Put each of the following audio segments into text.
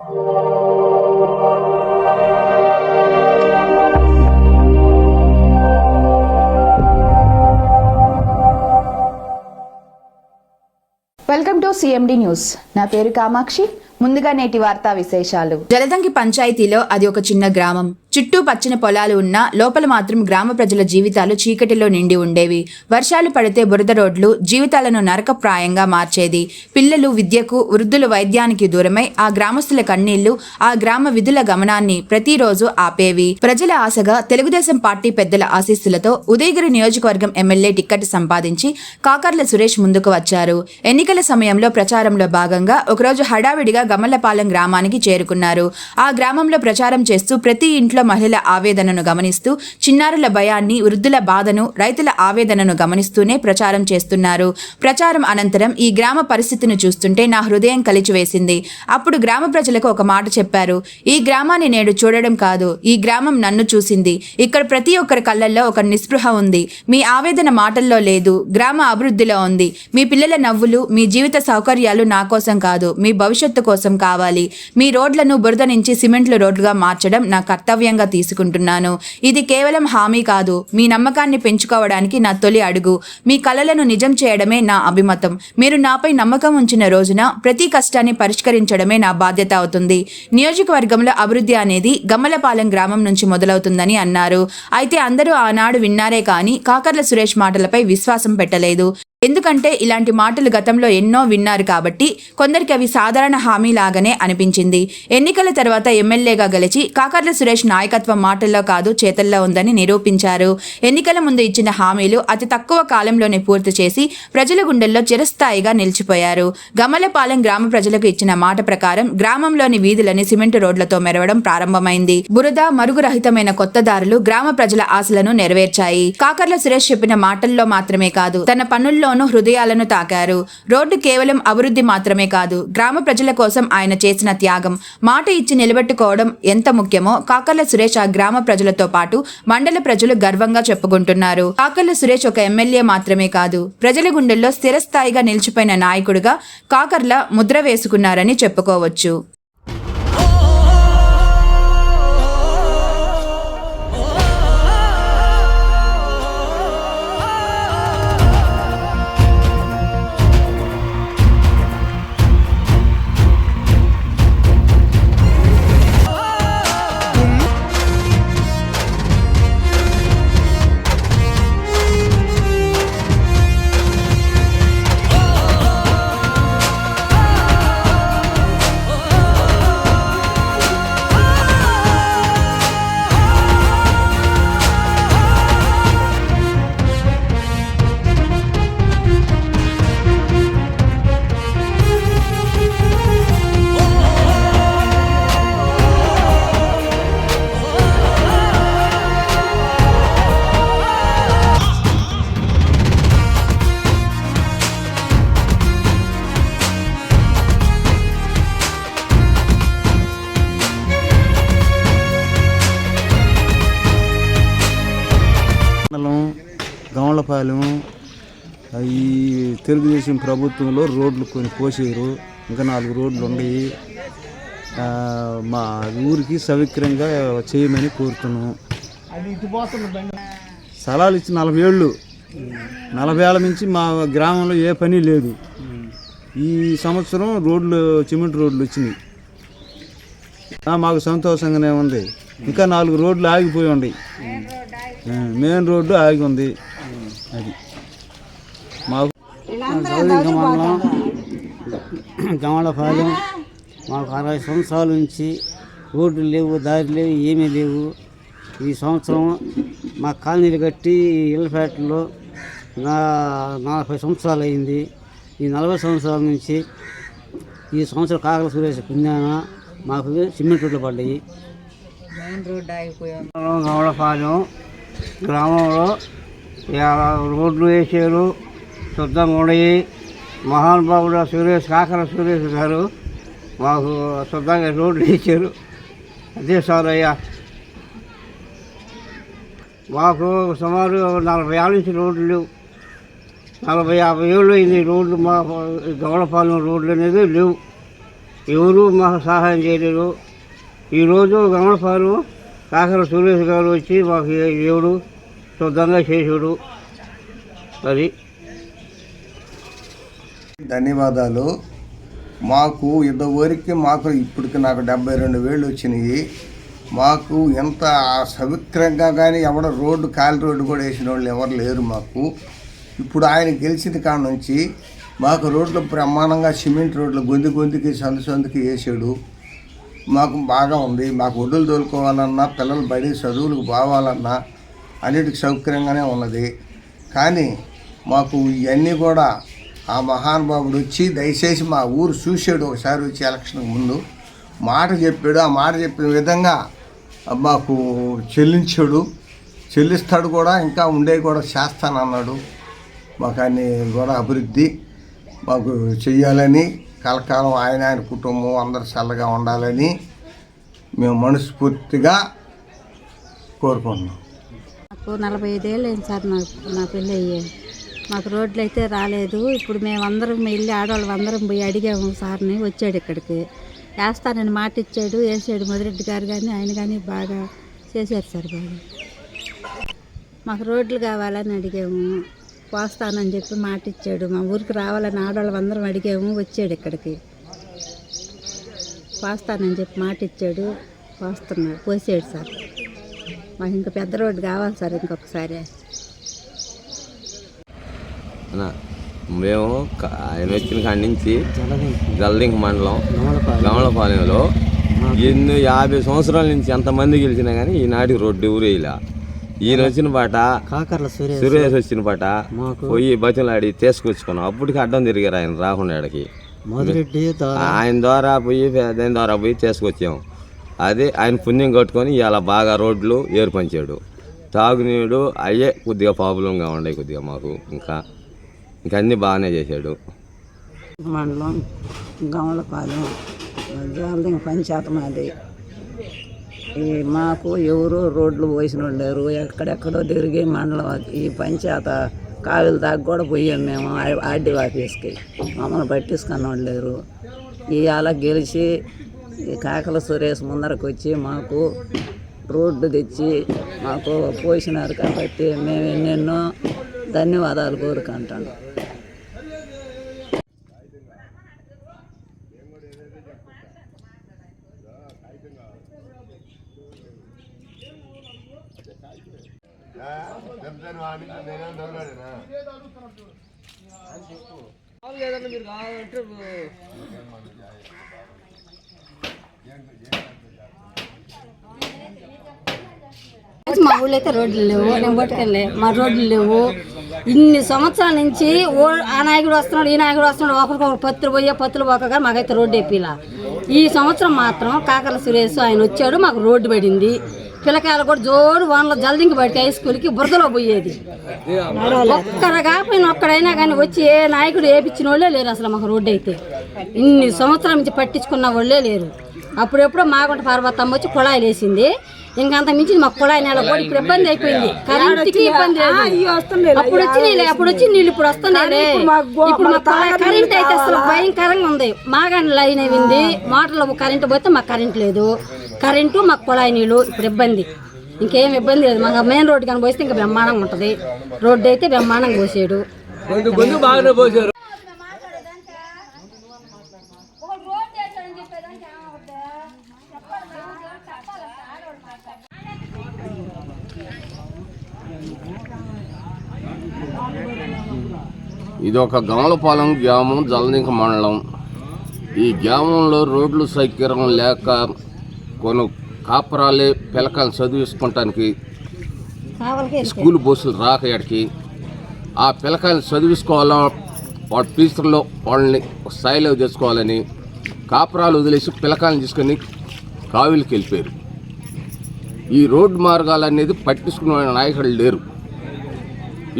Welcome to CMD news. నా పేరు కామాక్షి. ముందుగా నేటి వార్తా విశేషాలు. జలదంకి పంచాయతీలో అది ఒక చిన్న గ్రామం. చుట్టూ పచ్చని పొలాలు ఉన్నా లోపల మాత్రం గ్రామ ప్రజల జీవితాలు చీకటిలో నిండి ఉండేవి. వర్షాలు పడితే బురద రోడ్లు జీవితాలను నరకప్రాయంగా మార్చేది. పిల్లలు విద్యకు వృద్ధులు వైద్యానికి దూరమై ఆ గ్రామస్తుల కన్నీళ్ళు ఆ గ్రామ విధుల గమనాన్ని ప్రతిరోజు ఆపేవి. ప్రజల ఆశగా తెలుగుదేశం పార్టీ పెద్దల ఆశీస్సులతో ఉదయగిరి నియోజకవర్గం ఎమ్మెల్యే టిక్కెట్ సంపాదించి కాకర్ల సురేష్ ముందుకు వచ్చారు. ఎన్నికల సమయంలో ప్రచారంలో భాగంగా ఒకరోజు హడావిడిగా గమలపాలెం గ్రామానికి చేరుకున్నారు. ఆ గ్రామంలో ప్రచారం చేస్తూ ప్రతి ఇంట్లో మహిళల ఆవేదనను గమనిస్తూ చిన్నారుల భయాన్ని వృద్ధుల బాధను రైతుల ఆవేదనను గమనిస్తూనే ప్రచారం చేస్తున్నారు. ప్రచారం అనంతరం ఈ గ్రామ పరిస్థితిని చూస్తుంటే నా హృదయం కలిచివేసింది. అప్పుడు గ్రామ ప్రజలకు ఒక మాట చెప్పారు. ఈ గ్రామాన్ని నేడు చూడడం కాదు ఈ గ్రామం నన్ను చూసింది. ఇక్కడ ప్రతి ఒక్కరి కళ్ళల్లో ఒక నిస్పృహ ఉంది. మీ ఆవేదన మాటల్లో లేదు గ్రామ అభివృద్ధిలో ఉంది. మీ పిల్లల నవ్వులు మీ జీవిత సౌకర్యాలు నా కోసం కాదు మీ భవిష్యత్తు కోసం కావాలి. మీ రోడ్లను బురద నుంచి సిమెంట్లు రోడ్లుగా మార్చడం నా కర్తవ్యం. కర్తవ్యంగా తీసుకుంటున్నాను. ఇది కేవలం హామీ కాదు. మీ నమ్మకాన్ని పెంచుకోవడానికి నా తొలి అడుగు. మీ కలలను నిజం చేయడమే నా అభిమతం. మీరు నాపై నమ్మకం ఉంచిన రోజున ప్రతి కష్టాన్ని పరిష్కరించడమే నా బాధ్యత అవుతుంది. నియోజకవర్గంలో అభివృద్ధి అనేది గమ్మలపాలెం గ్రామం నుంచి మొదలవుతుందని అన్నారు. అయితే అందరూ ఆనాడు విన్నారే కానీ కాకర్ల సురేష్ మాటలపై విశ్వాసం పెట్టలేదు. ఎందుకంటే ఇలాంటి మాటలు గతంలో ఎన్నో విన్నారు కాబట్టి కొందరికి అవి సాధారణ హామీ లాగానే అనిపించింది. ఎన్నికల తర్వాత ఎమ్మెల్యేగా గెలిచి కాకర్ల సురేష్ నాయకత్వం మాటల్లో కాదు చేతల్లో ఉందని నిరూపించారు. ఎన్నికల ముందు ఇచ్చిన హామీలు అతి తక్కువ కాలంలోనే పూర్తి చేసి ప్రజల గుండెల్లో చిరస్థాయిగా నిలిచిపోయారు. గమలపాలెం గ్రామ ప్రజలకు ఇచ్చిన మాట ప్రకారం గ్రామంలోని వీధులని సిమెంట్ రోడ్లతో మెరవడం ప్రారంభమైంది. బురద మరుగురహితమైన కొత్త దారులు గ్రామ ప్రజల ఆశలను నెరవేర్చాయి. కాకర్ల సురేష్ చెప్పిన మాటల్లో మాత్రమే కాదు తన పనుల్లో ఎందరిలోనూ హృదయాలను తాకారు. రోడ్డు కేవలం అభివృద్ధి మాత్రమే కాదు గ్రామ ప్రజల కోసం ఆయన చేసిన త్యాగం మాట ఇచ్చి నిలబెట్టుకోవడం ఎంత ముఖ్యమో కాకర్ల సురేష్ ఆ గ్రామ ప్రజలతో పాటు మండల ప్రజలు గర్వంగా చెప్పుకుంటున్నారు. కాకర్ల సురేష్ ఒక ఎమ్మెల్యే మాత్రమే కాదు ప్రజల గుండెల్లో స్థిరస్థాయిగా నిలిచిపోయిన నాయకుడిగా కాకర్ల ముద్ర వేసుకున్నారని చెప్పుకోవచ్చు. గమలపాలెం ఈ తెలుగుదేశం ప్రభుత్వంలో రోడ్లు కొన్ని పోసారు ఇంకా నాలుగు రోడ్లు ఉన్నాయి మా ఊరికి సవిక్రంగా చేయమని కోరుతున్నాం. స్థలాలు ఇచ్చి నలభై ఏళ్ళు. నలభై ఏళ్ళ నుంచి మా గ్రామంలో ఏ పని లేదు. ఈ సంవత్సరం రోడ్లు సిమెంట్ రోడ్లు వచ్చినాయి. మాకు సంతోషంగానే ఉంది. ఇంకా నాలుగు రోడ్లు ఆగిపోయి ఉన్నాయి మెయిన్ రోడ్డు ఆగి ఉంది అది మాకు గమలపాలెం మాకు అరవై సంవత్సరాల నుంచి రోడ్లు లేవు దారి లేవు ఏమీ లేవు. ఈ సంవత్సరం మా కాలనీలు కట్టి ఇళ్ళపేటలో నా నలభై సంవత్సరాలు అయింది. ఈ నలభై సంవత్సరాల నుంచి ఈ సంవత్సరం కాకల సురేష్ పుణ్యాన మాకు సిమెంట్ రోడ్లు పడ్డాయి. గమలపాలెం గ్రామంలో రోడ్లు వేసారు శుద్ధంగా ఉన్నాయి మహానుభావుడు సురేష్ కాకర సురేష్ గారు మాకు శుద్ధంగా రోడ్లు ఇచ్చారు అదే సార్ అయ్యా. మాకు సుమారు నలభై ఏళ్ళ నుంచి రోడ్లు లేవు నలభై యాభై ఏళ్ళు అయింది రోడ్లు మా గౌడపాలెం రోడ్లు అనేది లేవు. ఎవరు మాకు సహాయం చేయలేరు ఈరోజు గౌడపాలెం కాకర సురేష్ గారు వచ్చి మాకు ఏడు శుద్ధంగా చేసాడు అది ధన్యవాదాలు. మాకు ఇదివరకు మాకు ఇప్పటికి నాకు డెబ్బై రెండు వేలు వచ్చినాయి. మాకు ఎంత సవిక్రంగా కానీ ఎవడ రోడ్డు కాలి రోడ్డు కూడా వేసిన వాళ్ళు ఎవరు లేరు మాకు. ఇప్పుడు ఆయన గెలిచిన కాడ నుంచి మాకు రోడ్లు ప్రమాణంగా సిమెంట్ రోడ్లు గొంతు గొంతుకి సందు సందుకి వేసాడు. మాకు బాగా ఉంది. మాకు ఒడ్డులు తోలుకోవాలన్నా పిల్లలు బడి చదువులకు పోవాలన్నా అన్నిటికి సౌకర్యంగానే ఉన్నది. కానీ మాకు ఇవన్నీ కూడా ఆ మహానుభావుడు వచ్చి దయచేసి మా ఊరు చూసాడు ఒకసారి వచ్చి ఎలక్షన్కి ముందు. మాట చెప్పాడు. ఆ మాట చెప్పిన విధంగా మాకు చెల్లించాడు. చెల్లిస్తాడు కూడా ఇంకా ఉండేవి కూడా చేస్తానన్నాడు. మాకు అన్ని కూడా అభివృద్ధి మాకు చెయ్యాలని కలకాలం ఆయన ఆయన కుటుంబం అందరు చల్లగా ఉండాలని మేము మనస్ఫూర్తిగా కోరుకుంటున్నాం. నాకు నలభై ఐదేళ్ళు అయింది సార్ నాకు నా పెళ్ళి అయ్యాయి మాకు రోడ్లు అయితే రాలేదు. ఇప్పుడు మేమందరం వెళ్ళి ఆడవాళ్ళు అందరం పోయి అడిగాము సార్ని వచ్చాడు ఇక్కడికి. వేస్తానని మాట ఇచ్చాడు. వేసాడు మధురెడ్డి గారు కానీ ఆయన కానీ బాగా చేశారు సార్ బాగా. మాకు రోడ్లు కావాలని అడిగాము. పోస్తానని చెప్పి మాట ఇచ్చాడు. మా ఊరికి రావాలని ఆడవాళ్ళు అందరం అడిగాము. వచ్చాడు ఇక్కడికి. పోస్తానని చెప్పి మాట ఇచ్చాడు. పోస్తున్నాడు పోసాడు సార్. మాకు ఇంకా పెద్ద రోడ్డు కావాలి సార్ ఇంకొకసారి. మేము ఆయన వచ్చిన కాడి నుంచి జల్దింక మండలం గమలపాలెంలో ఎన్ని యాభై సంవత్సరాల నుంచి ఎంతమంది గెలిచినా కానీ ఈనాటికి రోడ్డు వేయలే ఈయన వచ్చిన పాట కాకర్ల సురేష్. వచ్చిన పాట పోయి బతులాడి తీసుకొచ్చుకున్నాం. అప్పటికి అడ్డం తిరిగారు ఆయన రాకుండా ఆయన ద్వారా పోయి దాని ద్వారా పోయి తీసుకొచ్చాం. అదే ఆయన పుణ్యం కట్టుకొని ఇలా బాగా రోడ్లు ఏర్పంచాడు. తాగునీడు అయ్యే కొద్దిగా ప్రాబ్లంగా ఉండే కొద్దిగా మాకు ఇంకా. ఇంకా అన్ని బాగానే చేశాడు. మండలం గమలపాలెం జాలదింగ పంచాయతీ మాది. ఈ మాకు ఎవరో రోడ్లు పోసిన లేరు. ఎక్కడెక్కడో తిరిగి మండలం ఈ పంచాయత కావిల దాకా కూడా పోయాం మేము ఆర్డీ ఆఫీస్కి. మమ్మల్ని పట్టించుకున్న లేరు. ఇవాళ గెలిచి ఈ కాకల సురేష్ ముందరకు వచ్చి మాకు రోడ్డు తెచ్చి మాకు పోసినారు కాబట్టి మేము ఎన్నెన్నో ధన్యవాదాలు కోరుకుంటాను. మా ఊళ్ళో అయితే రోడ్లు లేవు నేను పట్టుకెళ్ళే మా రోడ్లు లేవు. ఇన్ని సంవత్సరాల నుంచి ఓ ఆ నాయకుడు వస్తున్నాడు ఈ నాయకుడు వస్తున్నాడు ఒకరికొకరు పత్రులు పోయే పత్రులు పోక మాకైతే రోడ్డు ఎప్పిలా ఈ సంవత్సరం మాత్రం కాకల సురేష్ ఆయన వచ్చాడు మాకు రోడ్డు పడింది. పిల్లకాయలు కూడా జోడు వానలో జల్దింకి పడితే హై స్కూల్కి బురదలో పోయేది. ఒక్కరు కాకపోయినా ఒక్కడైనా కానీ వచ్చి ఏ నాయకుడు వేపించిన వాళ్ళే లేరు అసలు మాకు రోడ్డు అయితే. ఇన్ని సంవత్సరాల నుంచి పట్టించుకున్న వాళ్ళే లేరు. అప్పుడెప్పుడు మాగుంట పార్వతమ్మ వచ్చి కుళాయిలు వేసింది ఇంకంత మించి మాకు కుళాయి నెల కూడా ఇప్పుడు ఇబ్బంది అయిపోయింది. కరెంట్కి ఇబ్బంది లేదు. అప్పుడు వచ్చి నీళ్ళు అప్పుడు వచ్చి నీళ్ళు ఇప్పుడు వస్తున్నాయి ఇప్పుడు మా కరెంట్ అయితే అసలు భయంకరంగా ఉంది. మాగాని లైన్ అయింది. మోటార్లో కరెంట్ పోతే మాకు కరెంట్ లేదు. కరెంటు మాకు కుళాయి నీళ్ళు ఇప్పుడు ఇబ్బంది. ఇంకేం ఇబ్బంది లేదు. మాకు మెయిన్ రోడ్డు కానీ పోస్తే ఇంకా బ్రహ్మాండంగా ఉంటుంది. రోడ్డు అయితే బ్రహ్మాండంగా పోసాడు. ఇది ఒక గమలపాలెం గ్రామం జలనింక మండలం. ఈ గ్రామంలో రోడ్లు సౌకర్యం లేక కొన్ని కాపురాలే పిల్లకాయలు చదివించుకోవటానికి స్కూల్ బస్సులు రాక ఇక్కడికి ఆ పిల్లకాయలు చదివించుకోవాలా వాడి టీచర్లో వాళ్ళని స్థాయిలో తెచ్చుకోవాలని కాపురాలు వదిలేసి పిల్లకాయలను తీసుకొని కావిలికి వెళ్ళిపోయారు. ఈ రోడ్డు మార్గాలు అనేది పట్టించుకునే నాయకులు లేరు.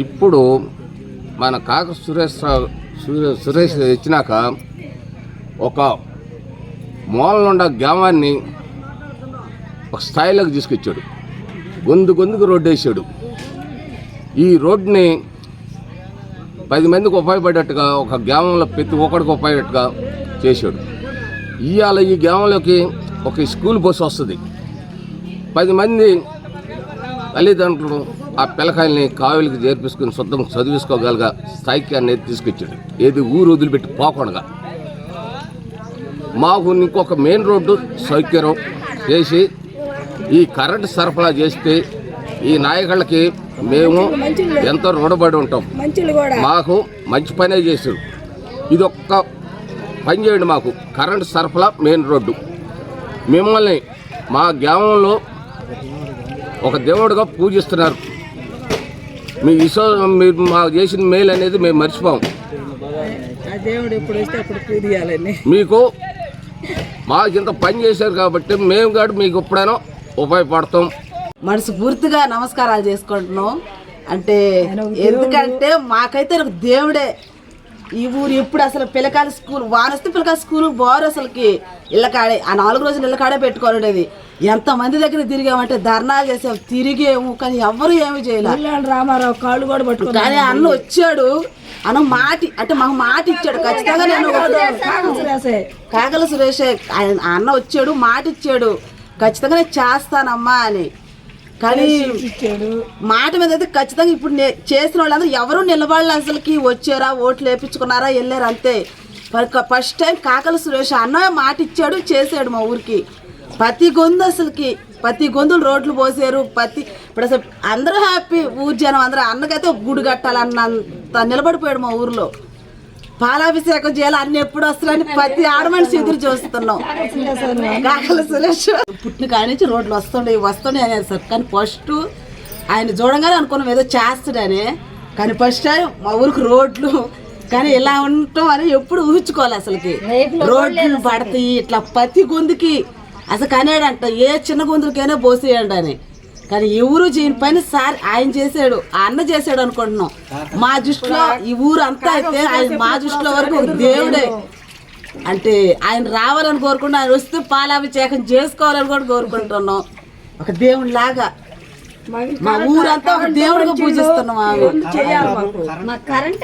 ఇప్పుడు మన కాక సురేష్ రావు- సురేష్ ఇచ్చినాక ఒక మూలనుండ గ్రామాన్ని ఒక స్థాయిలోకి తీసుకొచ్చాడు. గొంతు గొంతుకు రోడ్డు వేసాడు. ఈ రోడ్ని పది మందికి ఉపయోగపడేట్టుగా ఒక గ్రామంలో ప్రతి ఒక్కడికి ఉపయోగపడేట్టుగా చేశాడు. ఇవాళ ఈ గ్రామంలోకి ఒక స్కూల్ బస్సు వస్తుంది. పది మంది తల్లిదండ్రులు ఆ పిల్లకాయల్ని కావులకి చేర్పించుకుని శుద్ధం చదివించుకోగలగా స్థాయికి అనేది తీసుకొచ్చాడు. ఏది ఊరు వదిలిపెట్టి పోకుండా. మాకు ఇంకొక మెయిన్ రోడ్డు సౌకర్యం చేసి ఈ కరెంటు సరఫరా చేస్తే ఈ నాయకులకి మేము ఎంతో రుణపడి ఉంటాం. మాకు మంచి పనే చేశారు. ఇది ఒక్క పని చేయండి మాకు. కరెంటు సరఫరా మెయిన్ రోడ్డు. మిమ్మల్ని మా గ్రామంలో ఒక దేవుడుగా పూజిస్తున్నారు. మీ విశ్వ మీరు మాకు చేసిన మేలు అనేది మేము మర్చిపోం. ఆ దేవుడు ఎప్పుడు వస్తే అప్పుడు మీకు మాకు ఇంత పని చేశారు కాబట్టి మేము కాదు మీకు ఎప్పుడైనా ఉపయోగపడతాం. మనస్ఫూర్తిగా నమస్కారాలు చేసుకుంటున్నాం. అంటే ఎందుకంటే మాకైతే ఒక దేవుడే. ఈ ఊరు ఎప్పుడు అసలు పిల్లకాయల స్కూల్ వానొస్తే పిల్లకాయల స్కూల్ బారు అసలుకి ఇళ్ళకాడే ఆ నాలుగు రోజులు ఇళ్ళకాడే పెట్టుకోలేది ఎంతమంది దగ్గర తిరిగామంటే ధర్నాలు చేసాం తిరిగేము కానీ ఎవరు ఏమి చేయలేదు రామారావు కాళ్ళు కూడా పట్టుకుని కానీ అన్న వచ్చాడు అన్న మాటి అంటే మాకు మాట ఇచ్చాడు ఖచ్చితంగా నేను కాగల సురేష్ అన్న వచ్చాడు మాట ఇచ్చాడు ఖచ్చితంగా నేను చేస్తానమ్మా అని. కానీ మాట మీద అయితే ఖచ్చితంగా ఇప్పుడు చేసిన వాళ్ళందరూ ఎవరు నిలబడాలి అసలుకి వచ్చారా ఓట్లు వేపించుకున్నారా వెళ్ళారు అంతే. ఫస్ట్ టైం కాకల సురేష్ అన్న మాట ఇచ్చాడు చేసాడు మా ఊరికి. ప్రతి గొంతు అసలుకి ప్రతి గొంతులు రోడ్లు పోసారు ప్రతి ఇప్పుడు అసలు అందరూ హ్యాపీ ఊరు జనం అందరూ అన్నకైతే గుడి కట్టాలన్నంత నిలబడిపోయాడు మా ఊర్లో. పాలాభిషేకం చేయాలి అన్ని ఎప్పుడు వస్తారని ప్రతి ఆడమనిషి ఎదురు చూస్తున్నాం. కాకల సురేష్. పుట్టిన కాడి నుంచి రోడ్లు వస్తుండే వస్తుండే అనేది సార్. కానీ ఫస్ట్ ఆయన చూడంగానే అనుకున్నాం ఏదో చేస్తాడని. కానీ ఫస్ట్ మా ఊరికి రోడ్లు కానీ ఇలా ఉండటం అని ఎప్పుడు ఊహించుకోవాలి అసలుకి. రోడ్లు పడతాయి ఇట్లా ప్రతి గొంతుకి అసలు కనేడంట ఏ చిన్న గొంతులకైనా పోసేయండి అని. కానీ ఎవరు చేయని పని సార్ ఆయన చేశాడు ఆ అన్న చేశాడు అనుకుంటున్నాం. మా దృష్టిలో ఈ ఊరు అంతా అయితే ఆయన మా దృష్టిలో వరకు ఒక దేవుడే. అంటే ఆయన రావాలని కోరుకుంటూ ఆయన వస్తే పాలాభిషేకం చేసుకోవాలని కూడా కోరుకుంటున్నాం. ఒక దేవుడి లాగా మా ఊరంతా ఒక దేవుడిగా పూజిస్తున్నాం ఆమె. మా current